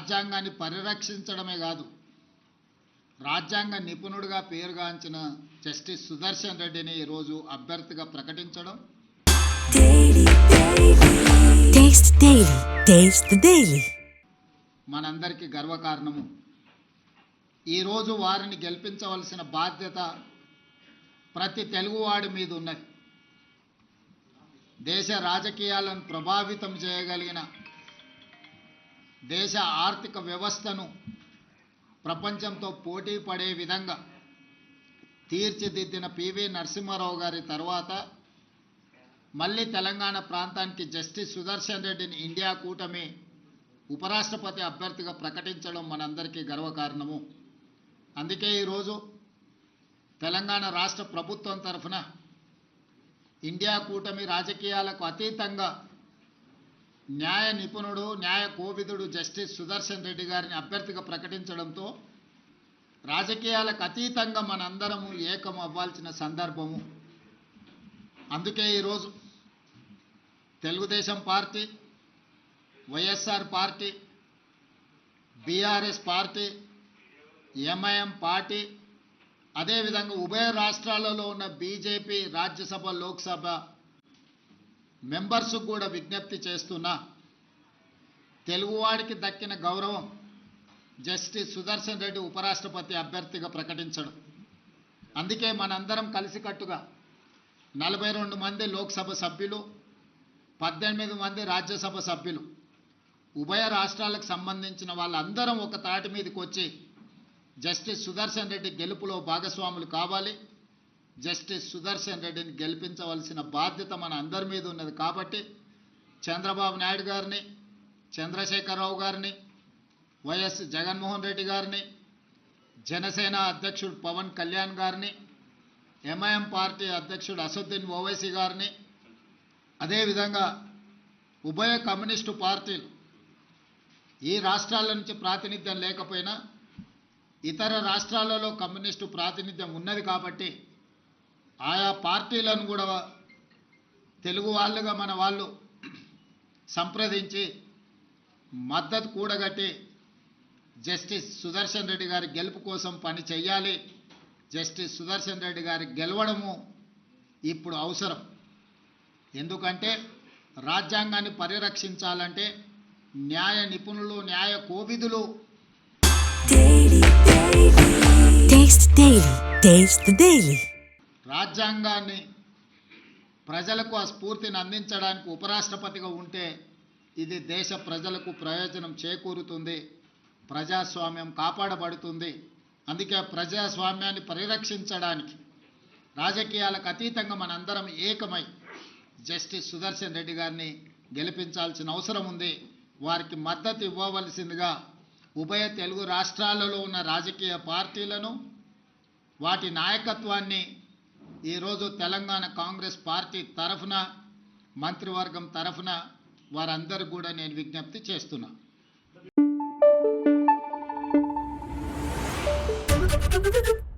రాజ్యాంగాన్ని పరిరక్షించడమే కాదు రాజ్యాంగ నిపుణుడిగా పేరుగాంచిన జస్టిస్ సుదర్శన్ రెడ్డిని ఈరోజు అభ్యర్థిగా ప్రకటించడం. మనందరికీ గర్వకారణము. ఈరోజు వారిని గెలిపించవలసిన బాధ్యత ప్రతి తెలుగువాడి మీద ఉన్నది. దేశ రాజకీయాలను ప్రభావితం చేయగలిగిన దేశ ఆర్థిక వ్యవస్థను ప్రపంచంతో పోటీ పడే విధంగా తీర్చిదిద్దిన పివి నరసింహారావు గారి తర్వాత మళ్ళీ తెలంగాణ ప్రాంతానికి జస్టిస్ సుదర్శన్ రెడ్డిని ఇండియా కూటమి ఉపరాష్ట్రపతి అభ్యర్థిగా ప్రకటించడం మనందరికీ గర్వకారణము. అందుకే ఈరోజు తెలంగాణ రాష్ట్ర ప్రభుత్వం తరఫున ఇండియా కూటమి రాజకీయాలకు అతీతంగా న్యాయ నిపుణుడు న్యాయ కోవిదుడు జస్టిస్ సుదర్శన్ రెడ్డి గారిని అభ్యర్థిగా ప్రకటించడంతో రాజకీయాలకు అతీతంగా మనందరము ఏకం అవ్వాల్సిన సందర్భము. అందుకే ఈరోజు Telugu Desam party YSR party BRS party MIM party అదేవిధంగా ఉభయ రాష్ట్రాలలో ఉన్న బీజేపీ రాజ్యసభ లోక్సభ మెంబర్స్ కూడా విజ్ఞప్తి చేస్తున్నా తెలుగువాడికి దక్కిన గౌరవం జస్టిస్ సుదర్శన్ రెడ్డి ఉపరాష్ట్రపతి అభ్యర్థిగా ప్రకటించడం. అందుకే మనందరం కలిసికట్టుగా నలభై రెండు మంది లోక్సభ సభ్యులు పద్దెనిమిది మంది రాజ్యసభ సభ్యులు ఉభయ రాష్ట్రాలకు సంబంధించిన వాళ్ళందరం ఒక తాటి మీదకి వచ్చి జస్టిస్ సుదర్శన్ రెడ్డి గెలుపులో భాగస్వాములు కావాలి. జస్టిస్ సుదర్శన్ రెడ్డిని గెలిపించవలసిన బాధ్యత మన అందరి మీద ఉన్నది కాబట్టి చంద్రబాబు నాయుడు గారిని చంద్రశేఖరరావు గారిని వైఎస్ జగన్మోహన్ రెడ్డి గారిని జనసేన అధ్యక్షుడు పవన్ కళ్యాణ్ గారిని ఎంఐఎం పార్టీ అధ్యక్షుడు అసదుద్దీన్ ఓవైసీ గారిని అదేవిధంగా ఉభయ కమ్యూనిస్టు పార్టీలు ఈ రాష్ట్రాల నుంచి ప్రాతినిధ్యం లేకపోయినా ఇతర రాష్ట్రాలలో కమ్యూనిస్టు ప్రాతినిధ్యం ఉన్నది కాబట్టి ఆయా పార్టీలను కూడా తెలుగు వాళ్ళుగా మన వాళ్ళు సంప్రదించి మద్దతు కూడగట్టి జస్టిస్ సుదర్శన్ రెడ్డి గారి గెలుపు కోసం పని చేయాలి జస్టిస్ సుదర్శన్ రెడ్డి గారి గెలవడము ఇప్పుడు అవసరం ఎందుకంటే రాజ్యాంగాన్ని పరిరక్షించాలంటే న్యాయ నిపుణులు న్యాయ కోవిదులు Taste Daily. Taste the Daily. రాజ్యాంగాన్ని ప్రజలకు ఆ స్ఫూర్తిని అందించడానికి ఉపరాష్ట్రపతిగా ఉంటే ఇది దేశ ప్రజలకు ప్రయోజనం చేకూరుతుంది ప్రజాస్వామ్యం కాపాడబడుతుంది. అందుకే ప్రజాస్వామ్యాన్ని పరిరక్షించడానికి రాజకీయాలకు అతీతంగా మనందరం ఏకమై జస్టిస్ సుదర్శన్ రెడ్డి గారిని గెలిపించాల్సిన అవసరం ఉంది. వారికి మద్దతు ఇవ్వవలసిందిగా ఉభయ తెలుగు రాష్ట్రాలలో ఉన్న రాజకీయ పార్టీలను వాటి నాయకత్వాన్ని ఈరోజు తెలంగాణ కాంగ్రెస్ పార్టీ తరఫున మంత్రివర్గం తరఫున వారందరూ కూడా నేను విజ్ఞప్తి చేస్తున్నా Thank you.